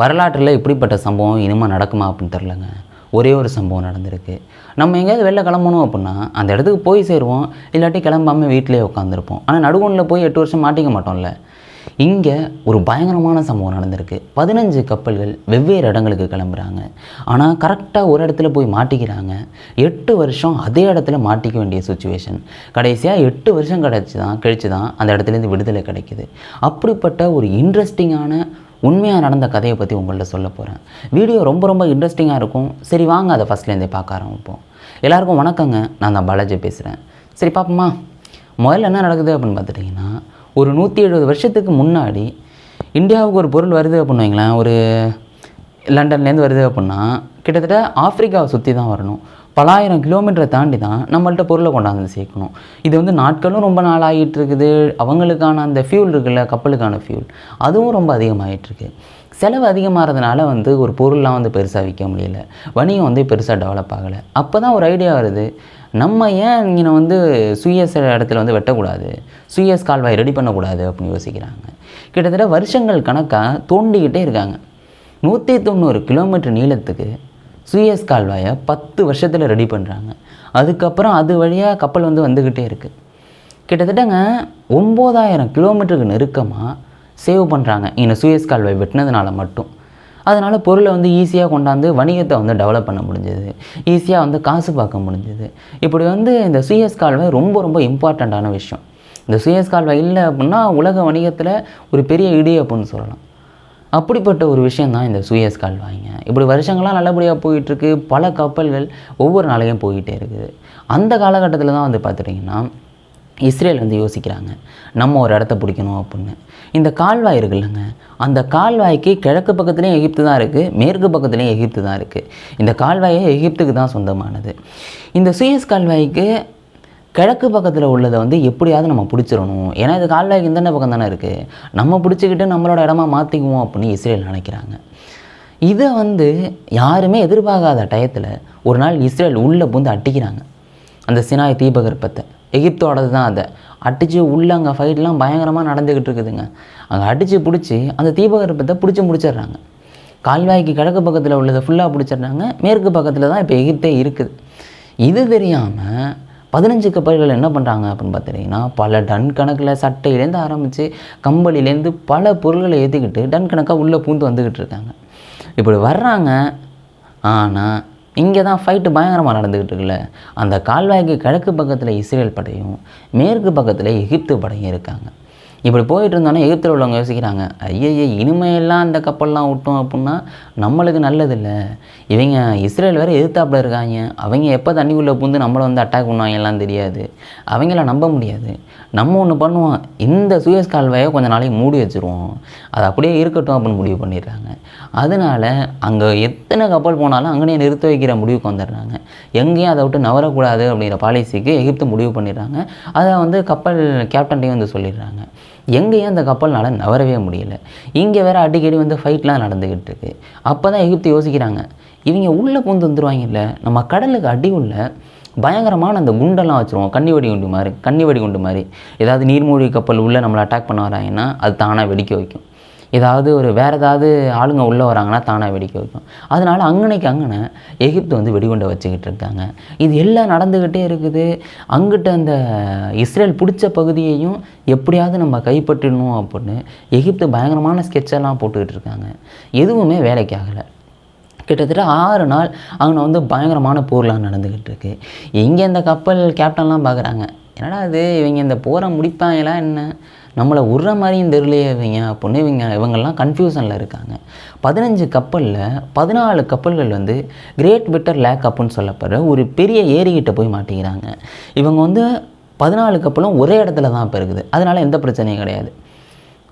வரலாற்றில் இப்படிப்பட்ட சம்பவம் இனிமேல் நடக்குமா அப்படின்னு தெரிலங்க ஒரே ஒரு சம்பவம் நடந்திருக்கு. நம்ம எங்கேயாவது வெளில கிளம்பணும் அப்படின்னா அந்த இடத்துக்கு போய் சேருவோம். இல்லாட்டி கிளம்பாமல் வீட்டிலே உட்காந்துருப்போம். ஆனால் நடுவணில் போய் எட்டு வருஷம் மாட்டிக்க மாட்டோம்ல. இங்கே ஒரு பயங்கரமான சம்பவம் நடந்திருக்கு. பதினஞ்சு கப்பல்கள் வெவ்வேறு இடங்களுக்கு கிளம்புறாங்க. ஆனால் கரெக்டாக ஒரு இடத்துல போய் மாட்டிக்கிறாங்க. எட்டு வருஷம் அதே இடத்துல மாட்டிக்க வேண்டிய சுச்சுவேஷன் கடைசியாக எட்டு வருஷம் கிடச்சி தான் கழிச்சு தான் அந்த இடத்துலேருந்து விடுதலை கிடைக்குது. அப்படிப்பட்ட ஒரு இன்ட்ரெஸ்டிங்கான உண்மையாக நடந்த கதையை பற்றி உங்கள்கிட்ட சொல்ல போகிறேன். வீடியோ ரொம்ப ரொம்ப இன்ட்ரெஸ்டிங்காக இருக்கும். சரி வாங்க அதை ஃபஸ்ட்லேருந்தே பார்க்க ஆரம்பிப்போம். எல்லாருக்கும் வணக்கங்க. நான் தான் பாலாஜி பேசுகிறேன். சரி பார்ப்போமா? முதல்ல என்ன நடக்குது அப்படின்னு பார்த்துட்டிங்கன்னா ஒரு நூற்றி எழுபது வருஷத்துக்கு முன்னாடி இந்தியாவுக்கு ஒரு பொருள் வருது அப்படின்னு வைங்களேன். ஒரு லண்டன்லேருந்து வருது அப்படின்னா கிட்டத்தட்ட ஆஃப்ரிக்காவை சுற்றி தான் வரணும். பலாயிரம் கிலோமீட்டரை தாண்டி தான் நம்மள்ட்ட பொருளை கொண்டாந்து சேர்க்கணும். இது வந்து நாட்களும் ரொம்ப நாள் ஆகிட்டு இருக்குது அவங்களுக்கான அந்த ஃபியூல் இருக்குல்ல கப்பலுக்கான ஃபியூல் அதுவும் ரொம்ப அதிகமாகிட்டுருக்கு செலவு அதிகமாகிறதுனால வந்து ஒரு பொருள்லாம் வந்து பெருசாக விற்க முடியல. வணிகம் வந்து பெருசாக டெவலப் ஆகலை. அப்போ தான் ஒரு ஐடியா வருது. நம்ம ஏன் இங்கே வந்து சுயஸ் இடத்துல வந்து வெட்டக்கூடாது? சுயஸ் கால்வாய் ரெடி பண்ணக்கூடாது அப்படின்னு யோசிக்கிறாங்க. கிட்டத்தட்ட வருஷங்கள் கணக்காக தோண்டிக்கிட்டே இருக்காங்க. நூற்றி தொண்ணூறு கிலோமீட்டர் நீளத்துக்கு சுயஸ் கால்வாயை பத்து வருஷத்தில் ரெடி பண்ணுறாங்க அதுக்கப்புறம் அது வழியாக கப்பல் வந்து வந்துக்கிட்டே இருக்குது கிட்டத்தட்டங்க ஒம்பதாயிரம் கிலோமீட்டருக்கு நெருக்கமாக சேவ் பண்ணுறாங்க இந்த சுயஸ் கால்வாய் வெட்டினதுனால மட்டும். அதனால் பொருளை வந்து ஈஸியாக கொண்டாந்து வணிகத்தை வந்து டெவலப் பண்ண முடிஞ்சது. ஈஸியாக வந்து காசு பார்க்க முடிஞ்சது. இப்படி வந்து இந்த சுயஸ் கால்வாய் ரொம்ப ரொம்ப இம்பார்ட்டண்ட்டான விஷயம். இந்த சுயஸ் கால்வாய் இல்லை அப்படின்னா உலக வணிகத்தில் ஒரு பெரிய இடி அப்படின்னு சொல்லலாம். அப்படிப்பட்ட ஒரு விஷயம் தான் இந்த சூயஸ் கால்வாய்ங்க. இப்படி வருஷங்களாக நல்லபடியாக போயிட்டுருக்கு. பல கப்பல்கள் ஒவ்வொரு நாளையும் போயிட்டே இருக்குது. அந்த காலகட்டத்தில் தான் வந்து பார்த்துட்டிங்கன்னா இஸ்ரேல் வந்து யோசிக்கிறாங்க நம்ம ஒரு இடத்த பிடிக்கணும் அப்படின்னு. இந்த கால்வாய் இருக்குல்லங்க அந்த கால்வாய்க்கு கிழக்கு பக்கத்துலேயும் எகிப்து தான் இருக்குது மேற்கு பக்கத்துலேயும் எகிப்து தான் இருக்குது இந்த கால்வாயே எகிப்துக்கு தான் சொந்தமானது. இந்த சுயஸ் கால்வாய்க்கு கிழக்கு பக்கத்தில் உள்ளதை வந்து எப்படியாவது நம்ம பிடிச்சிடணும். ஏன்னா இது கால்வாய்க்கு இந்தன பக்கம் தானே இருக்குது நம்ம பிடிச்சிக்கிட்டு நம்மளோட இடமா மாற்றிக்குவோம் அப்படின்னு இஸ்ரேல் நினைக்கிறாங்க. இதை வந்து யாருமே எதிர்பார்க்காத டயத்தில் ஒரு நாள் இஸ்ரேல் உள்ளே பூந்து அட்டிக்கிறாங்க. அந்த சினாய் தீபகற்பத்தை. எகிப்தோடது தான் அதை. அடித்து உள்ளே அங்கே ஃபைட்லாம் பயங்கரமாக நடந்துக்கிட்டு இருக்குதுங்க. அங்கே அடித்து பிடிச்சி அந்த தீபகற்பத்தை பிடிச்சி முடிச்சிடுறாங்க. கால்வாய்க்கு கிழக்கு பக்கத்தில் உள்ளதை ஃபுல்லாக பிடிச்சிடுறாங்க. மேற்கு பக்கத்தில் தான் இப்போ எகிப்தே இருக்குது. இது தெரியாமல் பதினஞ்சு கப்பல்கள் என்ன பண்ணுறாங்க அப்படின்னு பார்த்துட்டிங்கன்னா பல டன் கணக்கில் சட்டையிலேருந்து ஆரம்பித்து கம்பளிலேருந்து பல பொருள்களை ஏற்றிக்கிட்டு டன் கணக்காக உள்ளே பூந்து வந்துக்கிட்டு இருக்காங்க. இப்படி வர்றாங்க. ஆனால் இங்கே தான் ஃபைட்டு பயங்கரமாக நடந்துக்கிட்டு இருக்குல்ல. அந்த கால்வாய்க்கு கிழக்கு பக்கத்தில் இஸ்ரேல் படையும் மேற்கு பக்கத்தில் எகிப்து படையும் இருக்காங்க. இப்படி போயிட்டு இருந்தோன்னே எகிப்தில் உள்ளவங்க யோசிக்கிறாங்க ஐயையே இனிமையெல்லாம் அந்த கப்பல்லாம் விட்டோம் அப்படின்னா நம்மளுக்கு நல்லதில்லை. இவங்க இஸ்ரேல் வேறு எதிர்த்தாப்புல இருக்காங்க. அவங்க எப்போ தண்ணிக்குள்ளே பூந்து நம்மளை வந்து அட்டாக் பண்ணுவாங்கலாம் தெரியாது. அவங்கள நம்ப முடியாது. நம்ம ஒன்று பண்ணுவோம். இந்த சுயஸ் கால்வாயை கொஞ்ச நாளைக்கு மூடி வச்சுருவோம். அது அப்படியே இருக்கட்டும் அப்படின்னு முடிவு பண்ணிடுறாங்க. அதனால் அங்கே எத்தனை கப்பல் போனாலும் அங்கேயே நிறுத்த வைக்கிற முடிவுக்கு வந்துடுறாங்க. எங்கேயும் அதை விட்டு நவரக்கூடாது அப்படிங்கிற பாலிசிக்கு எகிப்து முடிவு பண்ணிடுறாங்க. அதை வந்து கப்பல் கேப்டன்ட்டையும் வந்து சொல்லிடுறாங்க. எங்கேயும் அந்த கப்பல்னால் நவரவே முடியல. இங்கே வேறு அடிக்கடி வந்து ஃபைட்லாம் நடந்துக்கிட்டு இருக்கு அப்போ தான் எகிப்து யோசிக்கிறாங்க இவங்க உள்ளே பூந்து வந்துடுவாங்கல்ல நம்ம கடலுக்கு அடி உள்ள பயங்கரமான அந்த குண்டெல்லாம் வச்சுருவோம். கண்ணி வெடி குண்டு மாதிரி கண்ணி வெடி குண்டு மாதிரி. ஏதாவது நீர்மூழ்கி கப்பல் உள்ளே நம்மளை அட்டாக் பண்ண வராங்கன்னா அது தானாக வெடிக்க வைக்கும். ஏதாவது ஒரு வேறு ஏதாவது ஆளுங்க உள்ளே வராங்கன்னா தானாக வெடிக்க வைக்கும். அதனால் அங்கனைக்கு அங்கனை எகிப்து வந்து வெடிகுண்டை வச்சுக்கிட்டு இருக்காங்க. இது எல்லாம் நடந்துக்கிட்டே இருக்குது. அங்கிட்ட அந்த இஸ்ரேல் பிடிச்ச பகுதியையும் எப்படியாவது நம்ம கைப்பற்றிடணும் அப்படின்னு எகிப்து பயங்கரமான ஸ்கெட்செல்லாம் போட்டுக்கிட்டு இருக்காங்க. எதுவுமே வேலைக்கு ஆகலை. கிட்டத்தட்ட ஆறு நாள் அங்கே வந்து பயங்கரமான போர்லாம் நடந்துக்கிட்டு இருக்கு. இங்கே இந்த கப்பல் கேப்டன்லாம் பார்க்குறாங்க என்னடா இது? இவங்க இந்த போரை முடிப்பாங்களா என்ன? நம்மளை விட்ற மாதிரியும் தெரியலையே இவங்க அப்படின்னு இவங்க இவங்கெல்லாம் கன்ஃபியூசனில் இருக்காங்க. பதினஞ்சு கப்பலில் பதினாலு கப்பல்கள் வந்து கிரேட் பெட்டர் லேக் அப்புன்னு சொல்லப்படுற ஒரு பெரிய ஏரிக்கிட்ட போய் மாட்டிக்கிறாங்க. இவங்க வந்து பதினாலு கப்பலும் ஒரே இடத்துல தான் இப்போ இருக்குது அதனால் எந்த பிரச்சனையும் கிடையாது.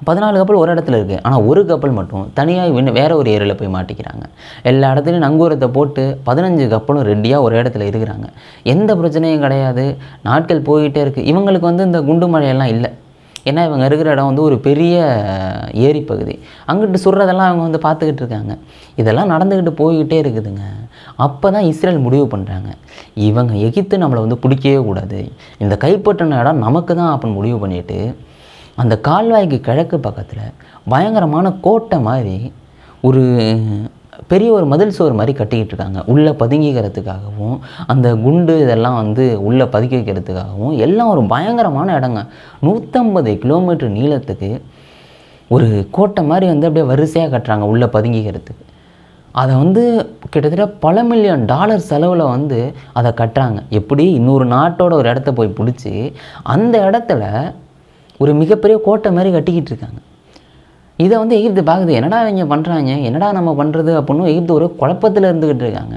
பதினாலு கப்பல் ஒரு இடத்துல இருக்குது ஆனால் ஒரு கப்பல் மட்டும் தனியாக வின் வேறு ஒரு ஏரியில் போய் மாட்டிக்கிறாங்க. எல்லா இடத்துலையும் நங்கூரத்தை போட்டு பதினஞ்சு கப்பலும் ரெடியாக ஒரு இடத்துல இருக்கிறாங்க. எந்த பிரச்சனையும் கிடையாது. நாட்கள் போயிட்டே இருக்குது இவங்களுக்கு வந்து இந்த குண்டு மழையெல்லாம் இல்லை. ஏன்னா இவங்க இருக்கிற இடம் வந்து ஒரு பெரிய ஏரி பகுதி. அங்கிட்டு சுடுறதெல்லாம் அவங்க வந்து பார்த்துக்கிட்டு இருக்காங்க. இதெல்லாம் நடந்துக்கிட்டு போய்கிட்டே இருக்குதுங்க. அப்போ தான் இஸ்ரேல் முடிவு பண்ணுறாங்க இவங்க எகிப்து நம்மளை வந்து பிடிக்கவே கூடாது. இந்த கைப்பற்றின இடம் நமக்கு தான் அப்படின்னு முடிவு பண்ணிட்டு அந்த கால்வாய்க்கு கிழக்கு பக்கத்தில் பயங்கரமான கோட்டை மாதிரி ஒரு பெரிய ஒரு மதில் சுவர் மாதிரி கட்டிக்கிட்டு இருக்காங்க. உள்ளே பதுங்கிக்கிறதுக்காகவும் அந்த குண்டு இதெல்லாம் வந்து உள்ளே பதுக்கி வைக்கிறதுக்காகவும் எல்லாம் ஒரு பயங்கரமான இடங்க. நூற்றம்பது கிலோமீட்டர் நீளத்துக்கு ஒரு கோட்டை மாதிரி வந்து அப்படியே வரிசையாக கட்டுறாங்க உள்ளே பதுங்கிக்கிறதுக்கு. அதை வந்து கிட்டத்தட்ட பல மில்லியன் டாலர் செலவில் வந்து அதை கட்டுறாங்க. எப்படி? இன்னொரு நாட்டோட ஒரு இடத்த போய் பிடிச்சி அந்த இடத்துல ஒரு மிகப்பெரிய கோட்டை மாதிரி கட்டிக்கிட்டு இருக்காங்க. இதை வந்து எகிப்து பார்க்குது என்னடா இவங்க பண்ணுறாங்க என்னடா நம்ம பண்ணுறது அப்படின்னு எகிப்து ஒரு குழப்பத்தில் இருந்துக்கிட்டு இருக்காங்க.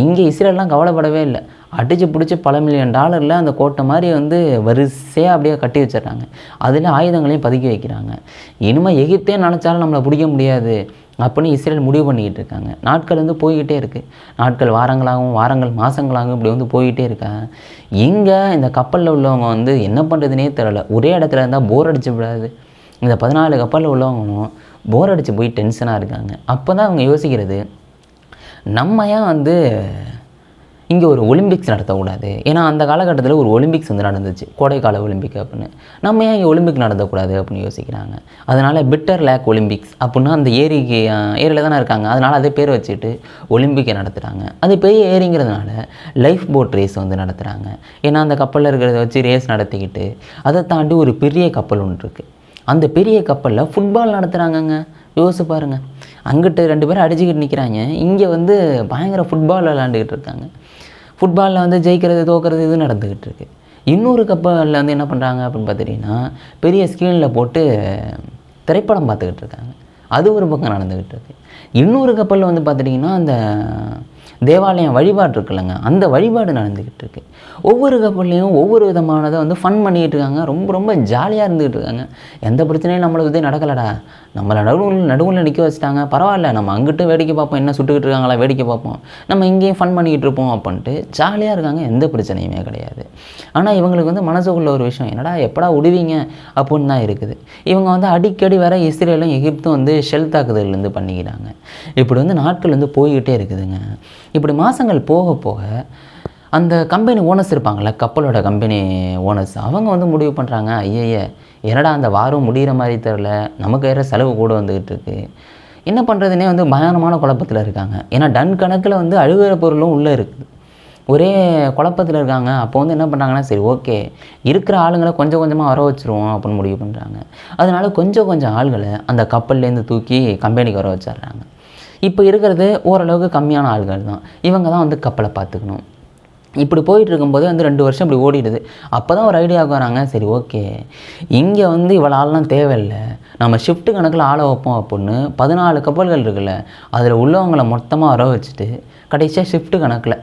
இங்கே இஸ்ரேல்லாம் கவலைப்படவே இல்லை. அடித்து பிடிச்சி பல மில்லியன் டாலரில் அந்த கோட்டை மாதிரி வந்து வரிசையாக அப்படியே கட்டி வச்சிடுறாங்க. அதில் ஆயுதங்களையும் பதுக்கி வைக்கிறாங்க. இனிமேல் எகிப்தே நினச்சாலும் நம்மளை பிடிக்க முடியாது அப்படின்னு இஸ்ரேல் முடிவு பண்ணிக்கிட்டு இருக்காங்க. நாட்கள் வந்து போய்கிட்டே இருக்குது நாட்கள் வாரங்களாகவும் வாரங்கள் மாதங்களாகவும் இப்படி வந்து போய்கிட்டே இருக்காங்க இங்கே இந்த கப்பலில் உள்ளவங்க வந்து என்ன பண்ணுறதுனே தெரியல. ஒரே இடத்துல இருந்தால் போர் அடிச்சு விடாது இந்த பதினாலு கப்பலில் உள்ளவங்களும் போர் அடித்து போய் டென்ஷனாக இருக்காங்க. அப்போ தான் அவங்க யோசிக்கிறது நம்ம ஏன் வந்து இங்கே ஒரு ஒலிம்பிக்ஸ் நடத்தக்கூடாது? ஏன்னா அந்த காலகட்டத்தில் ஒரு ஒலிம்பிக்ஸ் வந்து நடந்துச்சு. கோடைக்கால ஒலிம்பிக் அப்படின்னு. நம்ம ஏன் இங்கே ஒலிம்பிக் நடத்தக்கூடாது அப்படின்னு யோசிக்கிறாங்க. அதனால் பிட்டர் லேக் ஒலிம்பிக்ஸ் அப்படின்னா அந்த ஏரிக்கு ஏரியில் தானே இருக்காங்க. அதனால் அதே பேர் வச்சுட்டு ஒலிம்பிக்கை நடத்துகிறாங்க அது பெரிய ஏரிங்கிறதுனால லைஃப் போட் ரேஸ் வந்து நடத்துகிறாங்க ஏன்னா அந்த கப்பலில் இருக்கிறத வச்சு ரேஸ் நடத்திக்கிட்டு அதை தாண்டி ஒரு பெரிய கப்பல் ஒன்று இருக்குது அந்த பெரிய கப்பலில் ஃபுட்பால் நடத்துகிறாங்கங்க யோசிச்சு பாருங்கள் அங்கிட்டு ரெண்டு பேரும் அடிச்சுக்கிட்டு நிற்கிறாங்க இங்கே வந்து பயங்கர ஃபுட்பால் விளாண்டுக்கிட்டு இருக்காங்க. ஃபுட்பாலில் வந்து ஜெயிக்கிறது தோக்கிறது இது நடந்துக்கிட்டு இருக்கு. இன்னொரு கப்பலில் வந்து என்ன பண்ணுறாங்க அப்படின்னு பார்த்துட்டிங்கன்னா பெரிய ஸ்க்ரீனில் போட்டு திரைப்படம் பார்த்துக்கிட்டு இருக்காங்க. அது ஒரு பக்கம் நடந்துக்கிட்டு இருக்கு. இன்னொரு கப்பலில் வந்து பார்த்துட்டிங்கன்னா அந்த தேவாலயம் வழிபாடு இருக்குல்லங்க அந்த வழிபாடு நடந்துக்கிட்டு இருக்கு ஒவ்வொரு கப்பல்லையும் ஒவ்வொரு விதமானதை வந்து ஃபன் பண்ணிக்கிட்டு இருக்காங்க ரொம்ப ரொம்ப ஜாலியாக இருந்துக்கிட்டு இருக்காங்க எந்த பிரச்சனையும் நம்மளுக்கு வந்து நடக்கலடா. நம்மளை நடுவில் நடுவில் நிற்க வச்சுட்டாங்க. பரவாயில்ல நம்ம அங்கிட்டு வேடிக்கை பார்ப்போம். என்ன சுட்டுக்கிட்டு இருக்காங்களா வேடிக்கை பார்ப்போம். நம்ம இங்கேயும் ஃபன் பண்ணிக்கிட்டு இருப்போம் அப்படின்ட்டு ஜாலியாக இருக்காங்க. எந்த பிரச்சனையுமே கிடையாது. ஆனால் இவங்களுக்கு வந்து மனசுக்குள்ள ஒரு விஷயம். என்னடா எப்படா விடுவீங்க அப்படின்னு தான் இருக்குது. இவங்க வந்து அடிக்கடி வர இஸ்ரேலும் எகிப்தும் வந்து ஷெல் தாக்குதல்லேருந்து பண்ணிக்கிறாங்க. இப்படி வந்து நாட்கள் வந்து போய்கிட்டே இருக்குதுங்க. இப்படி மாதங்கள் போக போக அந்த கம்பெனி ஓனர்ஸ் இருப்பாங்கள்ல கப்பலோட கம்பெனி ஓனர்ஸ் அவங்க வந்து முடிவு பண்ணுறாங்க ஐயய்ய என்னடா அந்த வாரம் முடிகிற மாதிரி தெரில நமக்கு வேறு செலவு கூட வந்துக்கிட்டு இருக்கு. என்ன பண்ணுறதுனே வந்து பயங்கரமான குழப்பத்தில் இருக்காங்க. ஏன்னா டன் கணக்கில் வந்து அழுகிற பொருளும் உள்ளே இருக்குது. ஒரே குழப்பத்தில் இருக்காங்க. அப்போ வந்து என்ன பண்ணுறாங்கன்னா சரி ஓகே இருக்கிற ஆளுங்களை கொஞ்சம் கொஞ்சமாக வர வச்சுருவோம் அப்படின்னு முடிவு பண்ணுறாங்க அதனால் கொஞ்சம் கொஞ்சம் ஆள்களை அந்த கப்பல்லேருந்து தூக்கி கம்பெனிக்கு வர வச்சிடுறாங்க. இப்போ இருக்கிறது ஓரளவுக்கு கம்மியான ஆள்கள் தான். இவங்க தான் வந்து கப்பலை பார்த்துக்கணும். இப்படி போயிட்டு இருக்கும்போது வந்து ரெண்டு வருஷம் இப்படி ஓடிடுது. அப்போ தான் ஒரு ஐடியாவுக்கு வராங்க சரி ஓகே இங்கே வந்து இவ்வளோ ஆள்லாம் தேவையில்லை. நம்ம ஷிஃப்ட் கணக்கில் ஆளை வைப்போம் அப்படின்னு பதினாலு கப்பல்கள் இருக்குல்ல அதில் உள்ளவங்களை மொத்தமாக வர வச்சுட்டு கடைசியாக ஷிஃப்ட் கணக்கில்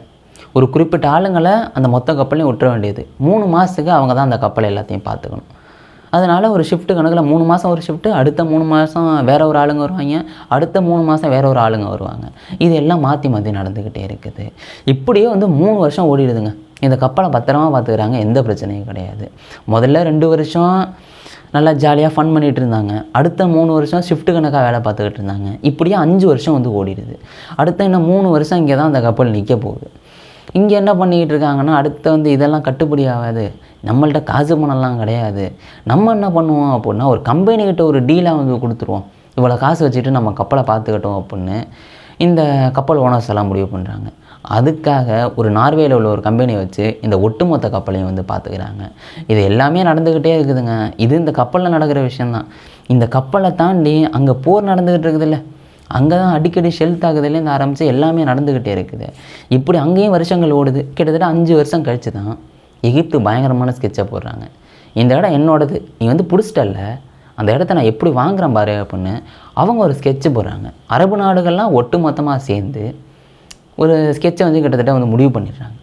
ஒரு குறிப்பிட்ட ஆளுங்களை அந்த மொத்த கப்பலையும் விட்டுற வேண்டியது. மூணு மாதத்துக்கு அவங்க தான் அந்த கப்பலை எல்லாத்தையும் பார்த்துக்கணும். அதனால் ஒரு ஷிஃப்ட் கணக்கில் மூணு மாதம் ஒரு ஷிஃப்ட்டு அடுத்த மூணு மாதம் வேறு ஒரு ஆளுங்க வருவாங்க. அடுத்த மூணு மாதம் வேறு ஒரு ஆளுங்க வருவாங்க. இது எல்லாம் மாற்றி மாற்றி நடந்துக்கிட்டே இருக்குது. இப்படியே வந்து மூணு வருஷம் ஓடிடுதுங்க. இந்த கப்பலை பத்திரமா பார்த்துக்கிறாங்க. எந்த பிரச்சனையும் கிடையாது. முதல்ல ரெண்டு வருஷம் நல்லா ஜாலியாக ஃபன் பண்ணிகிட்டு இருந்தாங்க. அடுத்த மூணு வருஷம் ஷிஃப்ட் கணக்காக வேலை பார்த்துக்கிட்டு இருந்தாங்க. இப்படியே அஞ்சு வருஷம் வந்து ஓடிடுது. அடுத்த இன்னும் மூணு வருஷம் இங்கே தான் அந்த கப்பல் நிற்க போகுது. இங்கே என்ன பண்ணிக்கிட்டு இருக்காங்கன்னா அடுத்து வந்து இதெல்லாம் கட்டுப்படி ஆகாது. நம்மள்ட்ட காசு பணம்லாம் கிடையாது. நம்ம என்ன பண்ணுவோம் அப்படின்னா ஒரு கம்பெனிக்கிட்ட ஒரு டீலாக வந்து கொடுத்துருவோம். இவ்வளோ காசு வச்சுட்டு நம்ம கப்பலை பார்த்துக்கிட்டோம் அப்படின்னு இந்த கப்பல் ஓனர்ஸ் எல்லாம் முடிவு பண்ணுறாங்க அதுக்காக ஒரு நார்வேயில் உள்ள ஒரு கம்பெனியை வச்சு இந்த ஒட்டுமொத்த கப்பலையும் வந்து பார்த்துக்கிறாங்க. இது எல்லாமே நடந்துக்கிட்டே இருக்குதுங்க. இது இந்த கப்பலில் நடக்கிற விஷயந்தான் இந்த கப்பலை தாண்டி அங்கே போர் நடந்துக்கிட்டு இருக்குதுல்ல. அங்கே தான் அடிக்கடி ஷெல் தாக்குதலேருந்து ஆரம்பித்து எல்லாமே நடந்துக்கிட்டே இருக்குது. இப்படி அங்கேயும் வருஷங்கள் ஓடுது. கிட்டத்தட்ட அஞ்சு வருஷம் கழிச்சு தான் எகிப்து பயங்கரமான ஸ்கெட்சை போடுறாங்க. இந்த இடம் என்னோடது. நீ வந்து பிடிச்சிட்டல்ல. அந்த இடத்த நான் எப்படி வாங்குறேன் பாரு அப்படின்னு அவங்க ஒரு ஸ்கெட்சு போடுறாங்க. அரபு நாடுகள்லாம் ஒட்டு மொத்தமாக சேர்ந்து ஒரு ஸ்கெட்சை வந்து கிட்டத்தட்ட வந்து முடிவு பண்ணிடுறாங்க.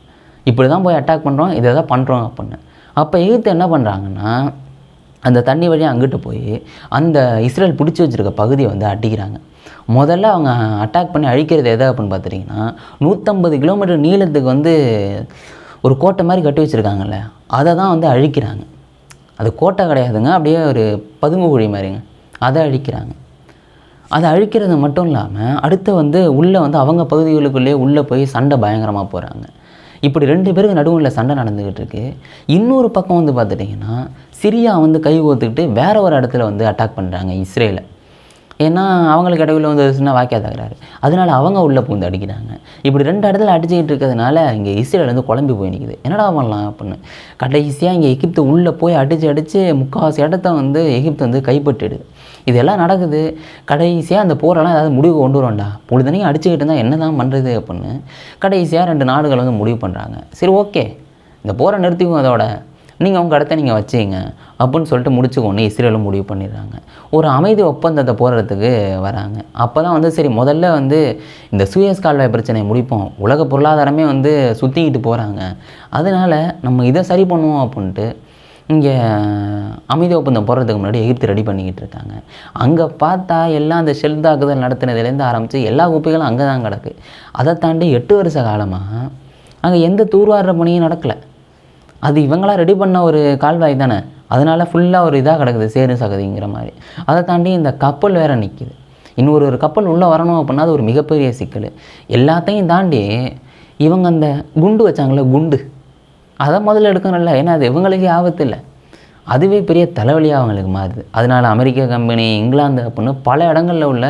இப்படி தான் போய் அட்டாக் பண்ணுறோம் இதை தான் பண்ணுறோம் அப்படின்னு. அப்போ எகிப்து என்ன பண்ணுறாங்கன்னா அந்த தண்ணி வழியாக அங்கிட்டு போய் அந்த இஸ்ரேல் பிடிச்சி வச்சுருக்க பகுதியை வந்து அடிக்கிறாங்க. முதல்ல அவங்க அட்டாக் பண்ணி அழிக்கிறது எதை அப்படின்னு பார்த்துட்டிங்கன்னா நூற்றம்பது கிலோமீட்டர் நீளத்துக்கு வந்து ஒரு கோட்டை மாதிரி கட்டி வச்சுருக்காங்கல்ல அதை தான் வந்து அழிக்கிறாங்க. அது கோட்டை கிடையாதுங்க அப்படியே ஒரு பதுங்கு குழி மாதிரிங்க. அதை அழிக்கிறாங்க. அதை அழிக்கிறது மட்டும் இல்லாமல் அடுத்து வந்து உள்ளே வந்து அவங்க பகுதிகளுக்குள்ளேயே உள்ளே போய் சண்டை பயங்கரமாக போகிறாங்க இப்படி ரெண்டு பேருக்கு நடுவில் சண்டை நடந்துக்கிட்டு இருக்கு. இன்னொரு பக்கம் வந்து பார்த்துட்டிங்கன்னா சிரியா வந்து கை கோத்துக்கிட்டு வேற ஒரு இடத்துல வந்து அட்டாக் பண்ணுறாங்க இஸ்ரேலை. ஏன்னா அவங்களுக்கு இடையில வந்து ஒரு சின்ன வாக்கியா தகராறு அதனால அவங்க உள்ளே பூந்து அடிக்கிறாங்க. இப்படி ரெண்டு இடத்துல அடிச்சுக்கிட்டு இருக்கிறதுனால இங்கே இஸ்ரேல் வந்து குழம்பி போய் நிற்கிது என்னடா பண்ணலாம் அப்படின்னு. கடைசியாக இங்கே எகிப்து உள்ளே போய் அடித்து அடித்து முக்கால்வாசி இடத்த வந்து எகிப்து வந்து கைப்பற்றிடுது. இதெல்லாம் நடக்குது. கடைசியாக அந்த போரெல்லாம் ஏதாவது முடிவு கொண்டு வரோம்டா. பொழுதுனையும் அடிச்சுக்கிட்டு இருந்தால் என்ன தான் பண்ணுறது அப்படின்னு கடைசியாக ரெண்டு நாடுகள் வந்து முடிவு பண்ணுறாங்க சரி ஓகே இந்த போரை நிறுத்திக்கும் அதோட. நீங்கள் உங்கள் இடத்த நீங்கள் வச்சுங்க அப்படின்னு சொல்லிட்டு முடிச்சுக்கோன்னு இஸ்ரேலும் முடிவு பண்ணிடுறாங்க. ஒரு அமைதி ஒப்பந்தத்தை போடுறதுக்கு வராங்க. அப்போ தான் வந்து சரி முதல்ல வந்து இந்த சுயஸ் கால்வாய் பிரச்சனையை முடிப்போம். உலக பொருளாதாரமே வந்து சுற்றிக்கிட்டு போகிறாங்க அதனால் நம்ம இதை சரி பண்ணுவோம் அப்படின்ட்டு இங்கே அமைதி ஒப்பந்தம் போடுறதுக்கு முன்னாடி எகிப்து ரெடி பண்ணிக்கிட்டு இருக்காங்க. அங்கே பார்த்தா எல்லாம் அந்த ஷெல் தாக்குதல் நடத்தினதுலேருந்து ஆரம்பித்து எல்லா குப்பைகளும் அங்கே தான் கிடக்கு. அதை தாண்டி எட்டு வருஷ காலமாக அங்கே எந்த தூர்வாடுற பணியும் நடக்கலை. அது இவங்களாம் ரெடி பண்ண ஒரு கால்வாய் தானே? அதனால் ஃபுல்லாக ஒரு இதாக கிடக்குது சேரு சகதிங்கிற மாதிரி. அதை தாண்டி இந்த கப்பல் வேறு நிற்கிது இன்னொரு ஒரு கப்பல் உள்ளே வரணும் அப்படின்னா அது ஒரு மிகப்பெரிய சிக்கல். எல்லாத்தையும் தாண்டி இவங்க அந்த குண்டு வச்சாங்களே குண்டு. அதை முதல்ல எடுக்கணும்ல ஏன்னா அது இவங்களுக்கே ஆபத்து இல்லை. அதுவே பெரிய தலைவலியாக அவங்களுக்கு மாறுது. அதனால் அமெரிக்க கம்பெனி இங்கிலாந்து அப்படின்னு பல இடங்களில் உள்ள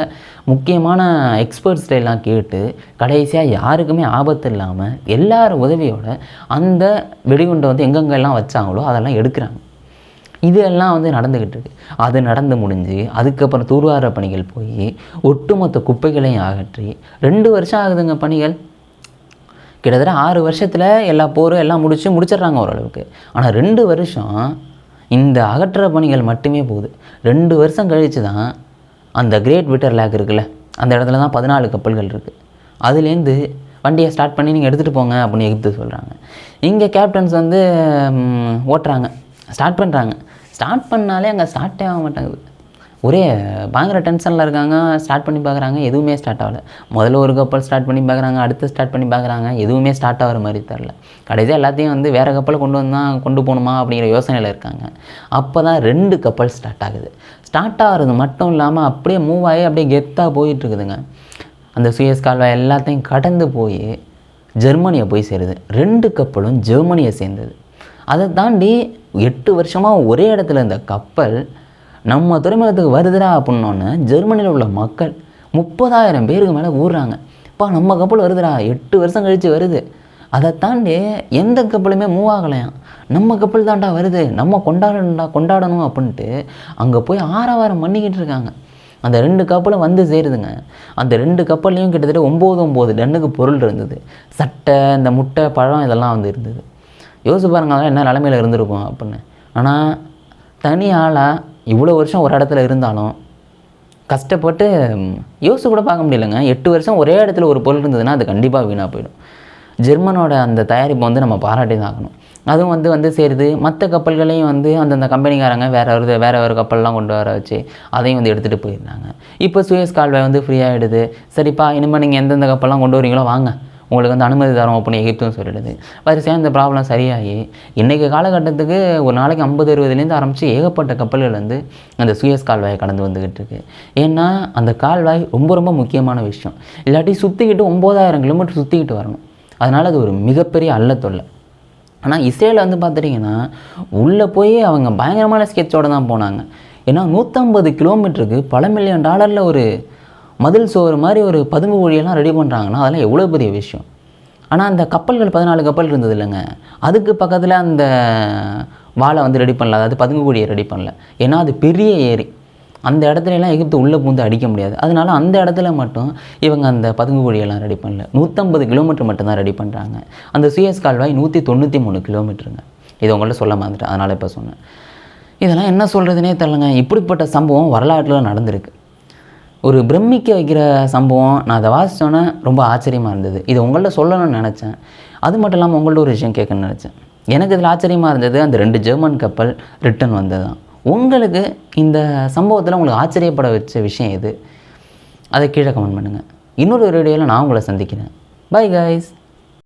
முக்கியமான எக்ஸ்பர்ட்ஸ்ட எல்லாம் கேட்டு கடைசியாக யாருக்குமே ஆபத்து இல்லாமல் எல்லார் உதவியோட அந்த வெடிகுண்டை வந்து எங்கெங்கெல்லாம் வச்சாங்களோ அதெல்லாம் எடுக்கிறாங்க. இதெல்லாம் வந்து நடந்துக்கிட்டு இருக்கு. அது நடந்து முடிஞ்சு அதுக்கப்புறம் தூர்வார பணிகள் போய் ஒட்டுமொத்த குப்பைகளையும் அகற்றி ரெண்டு வருஷம் ஆகுதுங்க பணிகள். கிட்டத்தட்ட ஆறு வருஷத்தில் எல்லா போரும் எல்லாம் முடிச்சு முடிச்சிடுறாங்க ஓரளவுக்கு. ஆனால் ரெண்டு வருஷம் இந்த அகற்ற பணிகள் மட்டுமே போகுது. ரெண்டு வருஷம் கழித்து தான் அந்த கிரேட் விட்டர் லேக் இருக்குல்ல அந்த இடத்துல தான் பதினாலு கப்பல்கள் இருக்குது அதுலேருந்து வண்டியை ஸ்டார்ட் பண்ணி நீங்கள் எடுத்துகிட்டு போங்க அப்படின்னு எகிப்து சொல்கிறாங்க இங்கே கேப்டன்ஸ் வந்து ஓட்டுறாங்க. ஸ்டார்ட் பண்ணுறாங்க ஸ்டார்ட் பண்ணாலே அங்கே ஸ்டார்ட்டே ஆக மாட்டேங்குது ஒரே பயங்கர டென்ஷனில் இருக்காங்க. ஸ்டார்ட் பண்ணி பார்க்குறாங்க எதுவுமே ஸ்டார்ட் ஆகலை. முதல்ல ஒரு கப்பல் ஸ்டார்ட் பண்ணி பார்க்குறாங்க அடுத்து ஸ்டார்ட் பண்ணி பார்க்குறாங்க எதுவுமே ஸ்டார்ட் ஆகிற மாதிரி தெரில கடைசியாக எல்லாத்தையும் வந்து வேறு கப்பலை கொண்டு வந்தால் கொண்டு போகணுமா அப்படிங்கிற யோசனையில் இருக்காங்க. அப்போ தான் ரெண்டு கப்பல் ஸ்டார்ட் ஆகுது. ஸ்டார்ட் ஆகிறது மட்டும் இல்லாமல் அப்படியே மூவ் ஆகி அப்படியே கெத்தாக போயிட்டுருக்குதுங்க அந்த சுயஸ் கால்வாய் எல்லாத்தையும் கடந்து போய் ஜெர்மனியை போய் சேருது. ரெண்டு கப்பலும் ஜெர்மனியை சேர்ந்தது. அதை தாண்டி எட்டு வருஷமாக ஒரே இடத்துல இருந்த கப்பல் நம்ம துறைமுகத்துக்கு வருதுடா அப்படின்னோன்னு ஜெர்மனியில் உள்ள மக்கள் முப்பதாயிரம் பேருக்கு மேலே ஊறுறாங்க இப்போ நம்ம கப்பல் வருதுடா. எட்டு வருஷம் கழித்து வருது. அதை தாண்டி எந்த கப்பலுமே மூவ் ஆகலையாம் நம்ம கப்பல் தாண்டா வருது. நம்ம கொண்டாடணும்டா கொண்டாடணும் அப்படின்ட்டு அங்கே போய் ஆரவாரம் பண்ணிக்கிட்டு இருக்காங்க. அந்த ரெண்டு கப்பலும் வந்து சேருதுங்க. அந்த ரெண்டு கப்பல்லையும் கிட்டத்தட்ட ஒம்பது ஒம்பது டன்னுக்கு பொருள் இருந்தது. சட்டை இந்த முட்டை பழம் இதெல்லாம் வந்து இருந்தது. யோசிச்சு பாருங்க அதெல்லாம் என்ன நிலமையில இருந்திருக்கும் அப்படின்னு. ஆனால் தனி ஆளாக இவ்வளோ வருஷம் ஒரு இடத்துல இருந்தாலும் கஷ்டப்பட்டு யோசிச்சு கூட பார்க்க முடியலங்க. எட்டு வருஷம் ஒரே இடத்துல ஒரு பொருள் இருந்ததுன்னா அது கண்டிப்பாக வீணாக போயிடும். ஜெர்மனோட அந்த தயாரிப்பை வந்து நம்ம பாராட்டி தான் ஆகணும் அதுவும் வந்து வந்து சேருது. மற்ற கப்பல்களையும் வந்து அந்தந்த கம்பெனிக்காரங்க வேறு ஒரு வேறு ஒரு கப்பல்லாம் கொண்டு வர வச்சு அதையும் வந்து எடுத்துகிட்டு போயிருந்தாங்க. இப்போ சுயஸ் கால்வாய் வந்து ஃப்ரீயாகிடுது சரிப்பா இனிமேல் நீங்கள் எந்தெந்த கப்பல்லாம் கொண்டு வரீங்களோ வாங்க. உங்களுக்கு வந்து அனுமதி தரோம் அப்படின்னு எகிப்தும் சொல்லிடுது. வரிசையாக இந்த ப்ராப்ளம் சரியாகி இன்றைக்கு காலகட்டத்துக்கு ஒரு நாளைக்கு ஐம்பது அறுபதுலேருந்து ஆரம்பித்து ஏகப்பட்ட கப்பல்கள் வந்து அந்த சுயஸ் கால்வாயை கடந்து வந்துக்கிட்டு இருக்கு. ஏன்னா அந்த கால்வாய் ரொம்ப ரொம்ப முக்கியமான விஷயம். இல்லாட்டி சுற்றிக்கிட்டு ஒம்பதாயிரம் கிலோமீட்டர் சுற்றிக்கிட்டு வரணும். அதனால் அது ஒரு மிகப்பெரிய அல்லத்தொல்லை ஆனால் இஸ்ரேலில் வந்து பார்த்துட்டிங்கன்னா உள்ளே போய் அவங்க பயங்கரமான ஸ்கெட்சோடு தான் போனாங்க. ஏன்னா நூற்றம்பது கிலோமீட்டருக்கு பல மில்லியன் டாலரில் ஒரு மதில் சோறு மாதிரி ஒரு பதுங்கு குழியெல்லாம் ரெடி பண்ணுறாங்கன்னா அதெல்லாம் எவ்வளோ பெரிய விஷயம்? ஆனால் அந்த கப்பல்கள் பதினாலு கப்பல் இருந்தது இல்லைங்க. அதுக்கு பக்கத்தில் அந்த வாழை வந்து ரெடி பண்ணல. அதாவது பதுங்கு குழியை ரெடி பண்ணல. ஏன்னா அது பெரிய ஏரி. அந்த இடத்துல எல்லாம் எகிப்து உள்ளே பூந்து அடிக்க முடியாது. அதனால் அந்த இடத்துல மட்டும் இவங்க அந்த பதுங்கு குழியெல்லாம் ரெடி பண்ணல. நூற்றம்பது கிலோமீட்டர் மட்டும்தான் ரெடி பண்ணுறாங்க அந்த சுயஸ் கால்வாய் நூற்றி தொண்ணூற்றி மூணு கிலோமீட்டருங்க இது உங்கள்கிட்ட சொல்ல மறந்துட்டேன். அதனால் இப்போ சொன்னேன். இதெல்லாம் என்ன சொல்கிறதுனே தெரிலங்க இப்படிப்பட்ட சம்பவம் வரலாற்றில் நடந்திருக்கு. ஒரு பிரமிக்க வைக்கிற சம்பவம் நான் அதை வாசித்தோன்னே ரொம்ப ஆச்சரியமாக இருந்தது. இது உங்கள்கிட்ட சொல்லணும்னு நினச்சேன். அது மட்டும் இல்லாமல் உங்கள்ட்ட ஒரு விஷயம் கேட்கணும்னு நினச்சேன். எனக்கு இதில் ஆச்சரியமாக இருந்தது அந்த ரெண்டு ஜெர்மன் கப்பல் ரிட்டன் வந்தது தான் உங்களுக்கு இந்த சம்பவத்தில் உங்களுக்கு ஆச்சரியப்பட வச்ச விஷயம் எது? அதை கீழே கமெண்ட் பண்ணுங்கள் இன்னொரு வீடியோவில் நான் உங்களை சந்திக்கிறேன். Bye guys